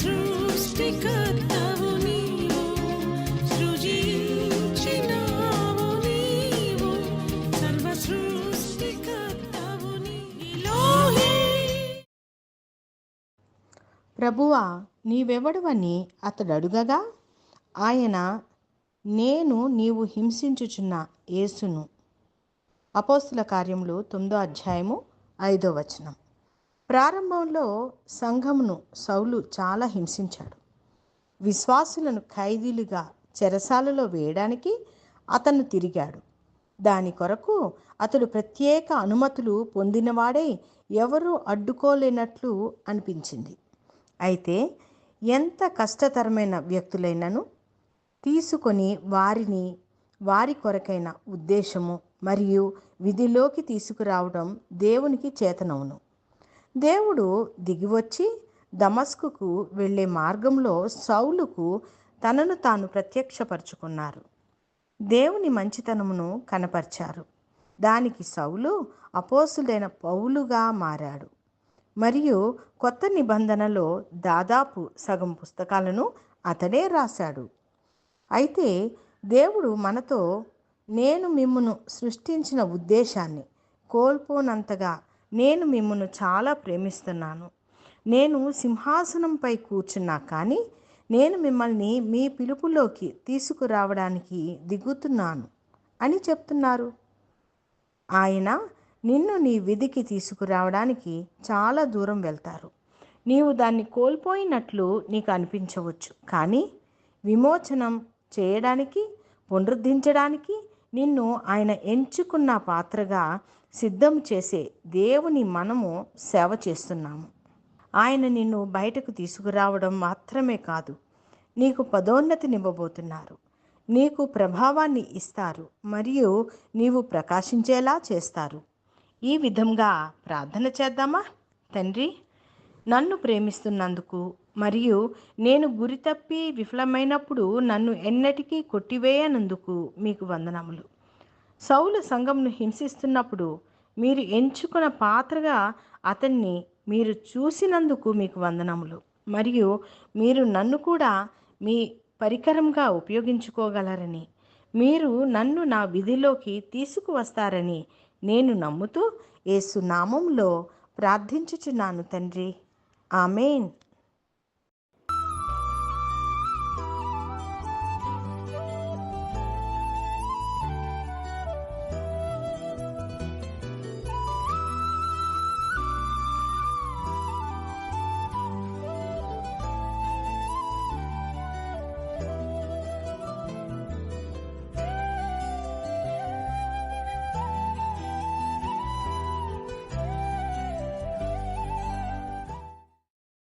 ప్రభువా నీవు సృజించినావు ప్రభువా నీవెవడవని అతడు అడుగగా ఆయన నేను నీవు హింసించుచున్న యేసును. అపోస్తుల కార్యములు తొమ్మిదో అధ్యాయము ఐదో వచనం. ప్రారంభంలో సంఘమును సౌలు చాలా హింసించాడు. విశ్వాసులను ఖైదీలుగా చెరసాలలో వేయడానికి అతను తిరిగాడు. దాని కొరకు అతడు ప్రత్యేక అనుమతులు పొందినవాడై ఎవరూ అడ్డుకోలేనట్లు అనిపించింది. అయితే ఎంత కష్టతరమైన వ్యక్తులైనను తీసుకొని వారిని వారి కొరకైన ఉద్దేశము మరియు విధిలోకి తీసుకురావడం దేవునికి చేతనవును. దేవుడు దిగివచ్చి దమస్కుకు వెళ్ళే మార్గంలో సౌలుకు తనను తాను ప్రత్యక్షపరుచుకున్నారు. దేవుని మంచితనమును కనపరిచారు. దానికి సౌలు అపోసులైన పౌలుగా మారాడు. మరియు కొత్త నిబంధనలో దాదాపు సగం పుస్తకాలను అతడే రాశాడు. అయితే దేవుడు మనతో నేను మిమ్మును సృష్టించిన ఉద్దేశాన్ని కోల్పోనంతగా నేను మిమ్మల్ని చాలా ప్రేమిస్తున్నాను. నేను సింహాసనంపై కూర్చున్నా కానీ నేను మిమ్మల్ని మీ పిలుపులోకి తీసుకురావడానికి దిగుతున్నాను అని చెప్తున్నారు. ఆయన నిన్ను నీ విధికి తీసుకురావడానికి చాలా దూరం వెళ్తారు. నీవు దాన్ని కోల్పోయినట్లు నీకు అనిపించవచ్చు. కానీ విమోచనం చేయడానికి పునరుద్ధరించడానికి నిన్ను ఆయన ఎంచుకున్న పాత్రగా సిద్ధం చేసే దేవుని మనము సేవ చేస్తున్నాము. ఆయన నిన్ను బయటకు తీసుకురావడం మాత్రమే కాదు నీకు పదోన్నతినివ్వబోతున్నారు. నీకు ప్రభావాన్ని ఇస్తారు మరియు నీవు ప్రకాశించేలా చేస్తారు. ఈ విధంగా ప్రార్థన చేద్దామా? తండ్రి నన్ను ప్రేమిస్తున్నందుకు మరియు నేను గురి తప్పి విఫలమైనప్పుడు నన్ను ఎన్నటికీ కొట్టివేయనందుకు మీకు వందనములు. సౌలు సంఘంను హింసిస్తున్నప్పుడు మీరు ఎంచుకున్న పాత్రగా అతన్ని మీరు చూసినందుకు మీకు వందనములు. మరియు మీరు నన్ను కూడా మీ పరికరంగా ఉపయోగించుకోగలరని మీరు నన్ను నా విధిలోకి తీసుకువస్తారని నేను నమ్ముతూ ఏసునామంలో ప్రార్థించుచున్నాను తండ్రి. ఆమెన్.